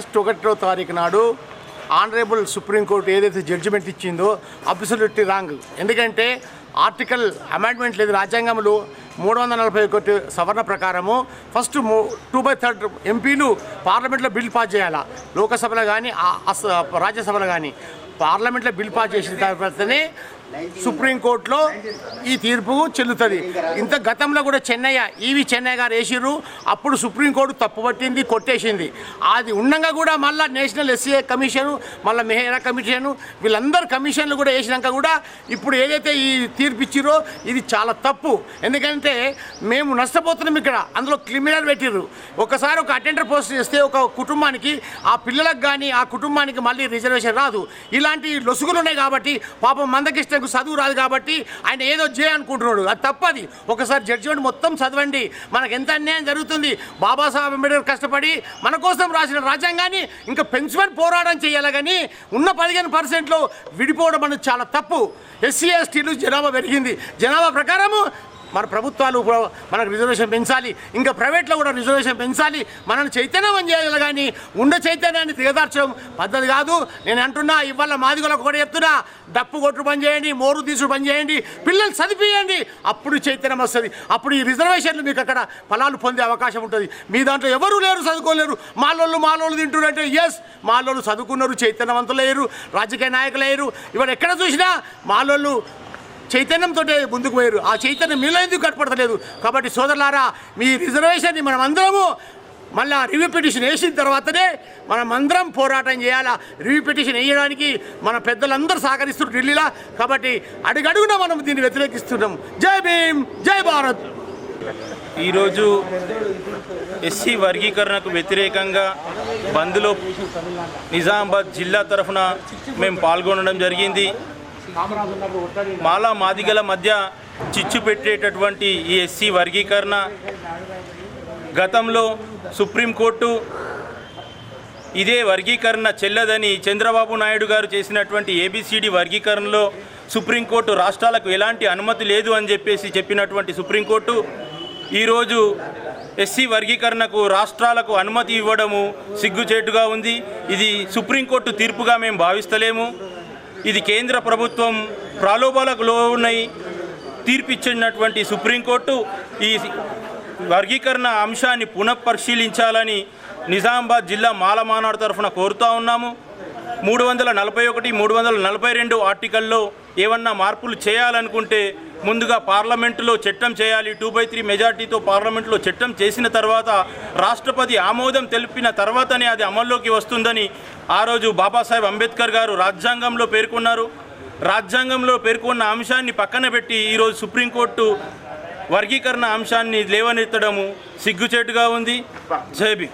August ఒకటో తారీఖు నాడు ఆనరేబుల్ సుప్రీంకోర్టు ఏదైతే జడ్జిమెంట్ ఇచ్చిందో అబ్సల్యూట్లీ రాంగ్ ఎందుకంటే ఆర్టికల్ అమెండ్మెంట్ లేదు రాజ్యాంగంలో మూడు వందల నలభై ఒకటి సవరణ ప్రకారము ఫస్ట్ టూ బై థర్డ్ ఎంపీలు పార్లమెంట్లో బిల్ పాస్ చేయాలా? లోకసభలో కానీ రాజ్యసభలో కానీ పార్లమెంట్లో బిల్ పాస్ చేసిన తర్వాతనే సుప్రీంకోర్టులో ఈ తీర్పు చెల్లుతుంది. ఇంత గతంలో కూడా చెన్నయ్య ఈవి చెన్నయ్య గారు వేసిర్రు. అప్పుడు సుప్రీంకోర్టు తప్పుపట్టింది కొట్టేసింది. అది ఉండగా కూడా మళ్ళీ నేషనల్ ఎస్సీఏ కమిషను మళ్ళీ మెహేరా కమిషను వీళ్ళందరూ కమిషన్లు కూడా వేసినాక కూడా ఇప్పుడు ఏదైతే ఈ తీర్పు ఇచ్చిరో ఇది చాలా తప్పు. ఎందుకంటే మేము నష్టపోతున్నాం ఇక్కడ. అందులో క్రిమినల్ పెట్టిర్రు. ఒకసారి ఒక అటెండర్ పోస్ట్ చేస్తే ఒక కుటుంబానికి ఆ పిల్లలకు కానీ ఆ కుటుంబానికి మళ్ళీ రిజర్వేషన్ రాదు. ఇలాంటి లొసుగులు ఉన్నాయి కాబట్టి పాపం ఆయనకు చదువు రాదు కాబట్టి ఆయన ఏదో చేయనుకుంటున్నాడు అది తప్పది. ఒకసారి జడ్జిమెంట్ మొత్తం చదవండి. మనకు ఎంత అన్యాయం జరుగుతుంది? బాబాసాహెబ్ అంబేద్కర్ కష్టపడి మన కోసం రాసిన రాజ్యాంగాన్ని ఇంకా పెంచుకొని పోరాటం చేయాలి కానీ ఉన్న పదిహేను పర్సెంట్లో విడిపోవడం అనేది చాలా తప్పు. ఎస్సీ ఎస్టీలు జనాభా పెరిగింది. జనాభా ప్రకారము మన ప్రభుత్వాలు మనకు రిజర్వేషన్ పెంచాలి. ఇంకా ప్రైవేట్లో కూడా రిజర్వేషన్ పెంచాలి. మనల్ని చైతన్యం చేయాలి కానీ ఉండ చైతన్యాన్ని దిగదార్చడం పద్ధతి కాదు. నేను అంటున్నా ఇవాళ మాదిగలకు కూడా చెప్తున్నా డప్పు కొట్టు పని చేయండి మోరు తీసుడు పని చేయండి పిల్లలు చదివియండి అప్పుడు చైతన్యం వస్తుంది. అప్పుడు ఈ రిజర్వేషన్లు మీకు అక్కడ ఫలాలు పొందే అవకాశం ఉంటుంది. మీ దాంట్లో ఎవరు లేరు చదువుకోలేరు. మాలోళ్ళు మాలోళ్ళు తింటున్నారంటే ఎస్ మాలోళ్ళు చదువుకున్నారు చైతన్యవంతులు లేరు రాజకీయ నాయకులు లేరు ఇవాళ ఎక్కడ చూసినా మాలోళ్ళు చైతన్యంతో ముందుకు పోయారు. ఆ చైతన్యం మీలో ఎందుకు కనపడతలేదు కాబట్టి సోదరులారా మీ రిజర్వేషన్ని మనం అందరము మళ్ళా రివ్యూ పిటిషన్ వేసిన తర్వాతనే మనం అందరం పోరాటం చేయాలా? రివ్యూ పిటిషన్ వేయడానికి మన పెద్దలందరూ సహకరిస్తున్నారు ఢిల్లీలో. కాబట్టి అడుగడుగున మనం దీన్ని వ్యతిరేకిస్తున్నాం. జై భీమ్ జై భారత్. ఈరోజు ఎస్సీ వర్గీకరణకు వ్యతిరేకంగా బంద్లో నిజామాబాద్ జిల్లా తరఫున మేము పాల్గొనడం జరిగింది. మాలా మాదిగల మధ్య చిచ్చు పెట్టేటటువంటి ఈ ఎస్సీ వర్గీకరణ. గతంలో సుప్రీంకోర్టు ఇదే వర్గీకరణ చెల్లదని చంద్రబాబు నాయుడు గారు చేసినటువంటి ఏబిసిడి వర్గీకరణలో సుప్రీంకోర్టు రాష్ట్రాలకు ఎలాంటి అనుమతి లేదు అని చెప్పేసి చెప్పినటువంటి సుప్రీంకోర్టు ఈరోజు ఎస్సీ వర్గీకరణకు రాష్ట్రాలకు అనుమతి ఇవ్వడము సిగ్గుచేటుగా ఉంది. ఇది సుప్రీంకోర్టు తీర్పుగా మేము భావిస్తలేము. ఇది కేంద్ర ప్రభుత్వం ప్రాలోభాలకు లోనై తీర్పిచ్చినటువంటి సుప్రీంకోర్టు ఈ వర్గీకరణ అంశాన్ని పునఃపరిశీలించాలని నిజామాబాద్ జిల్లా మాలమానాడు తరఫున కోరుతా ఉన్నాము. మూడు వందల నలభై ఒకటి మూడు వందల నలభై రెండు ఆర్టికల్లో ఏమన్నా మార్పులు చేయాలనుకుంటే ముందుగా పార్లమెంటులో చట్టం చేయాలి టూ బై త్రీ మెజార్టీతో పార్లమెంట్లో చట్టం చేసిన తర్వాత రాష్ట్రపతి ఆమోదం తెలిపిన తర్వాతనే అది అమల్లోకి వస్తుందని ఆ రోజు బాబాసాహెబ్ అంబేద్కర్ గారు రాజ్యాంగంలో పేర్కొన్నారు. రాజ్యాంగంలో పేర్కొన్న అంశాన్ని పక్కన పెట్టి ఈరోజు సుప్రీంకోర్టు వర్గీకరణ అంశాన్ని లేవనెత్తడము సిగ్గుచేటుగా ఉంది. జైబీ